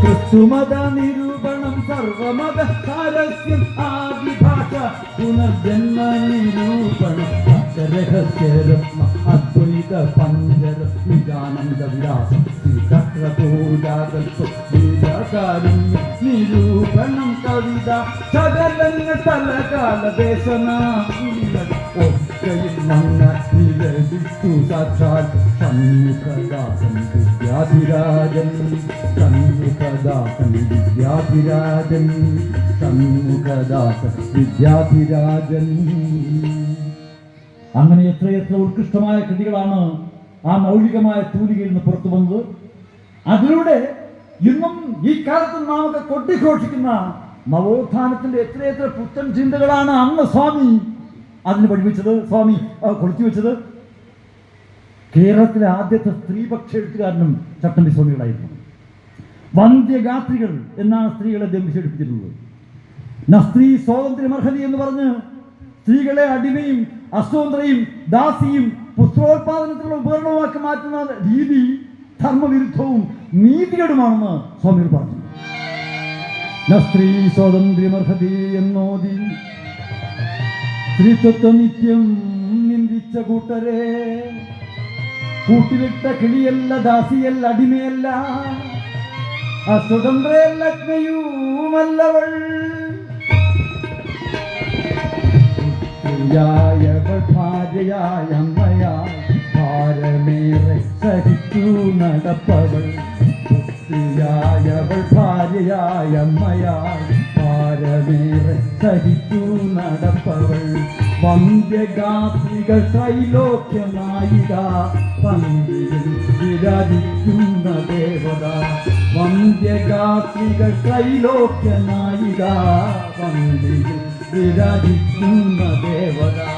ക്രിസ്തുമത നിരൂപണം സർവമത സാരസ്യം ആദിഭാഷ പുനർജന്മ നിരൂപണം രഹസ്യരത്ന അദ്വൈത പഞ്ചര നിജാനന്ദ വിലാസം ശ്രീചക്രപൂജാകൽപ്പം ലീലാകാരുണ്യ നിരൂപണം കവിത സകലങ്ങൾ തലകാല ദേശന വിദ്യാധിരാജൻ വിദ്യാധിരാജൻ ഷൺമുഖദാസൻ വിദ്യാധിരാജൻ അങ്ങനെ എത്രയെത്ര ഉത്കൃഷ്ടമായ കൃതികളാണ് ആ മൗലികമായ തൂലികയിൽ നിന്ന് പുറത്തു വന്നത്. അതിലൂടെ ഇന്നും ഈ കാലത്ത് നാമൊക്കെ കൊട്ടിഘോഷിക്കുന്ന നവോത്ഥാനത്തിന്റെ എത്രയെത്ര പുത്തൻ ചിന്തകളാണ് അന്ന് സ്വാമി അതിന് പഠിപ്പിച്ചത് സ്വാമി കൊളുത്തി വെച്ചത് കേരളത്തിലെ ആദ്യത്തെ സ്ത്രീപക്ഷ എഴുത്തുകാരനും ചട്ടമ്പി സ്വാമികളായിരുന്നു. വന്ധ്യഗാത്രികൾ എന്നാണ് സ്ത്രീകളെ അദ്ദേഹം വിശേഷിപ്പിച്ചിട്ടുള്ളത്. ന സ്ത്രീ സ്വാതന്ത്ര്യമർഹതി എന്ന് പറഞ്ഞ് സ്ത്രീകളെ അടിമയും അസ്വതന്ത്രയും ദാസിയും പുസ്തകോത്പാദനത്തിലുള്ള ഉപകരണമാക്കി മാറ്റുന്ന രീതി ധർമ്മവിരുദ്ധവും നീതികേടുമാണെന്ന് സ്വാമികൾ പറഞ്ഞു. ന സ്ത്രീ സ്വാതന്ത്ര്യമർഹതി എന്നോതി സ്ത്രീത്വത്വ നിന്ദിച്ച കൂട്ടരെ. കൂട്ടിലിട്ട കിളിയല്ല ദാസിയല്ല അടിമയല്ല. അസ്വതന്ത്രയല്ല ഭാര്യയായ അമ്മയായി ഭാരമേറെ സഹിച്ചു നടപ്പവൾ. ഭാര്യയായ അമ്മയായി ഭാരമേറെ സഹിച്ചു നടപ്പവൾ. വന്ധ്യഗാത്രികൾ ത്രൈലോക്യ നായിക പന്തിയിൽ വിരാജിക്കുന്ന ദേവത. വന്ധ്യഗാത്രികൾ ത്രൈലോക്യ നായിക പന്തിയിൽ വിരാജിക്കുന്ന ദേവത.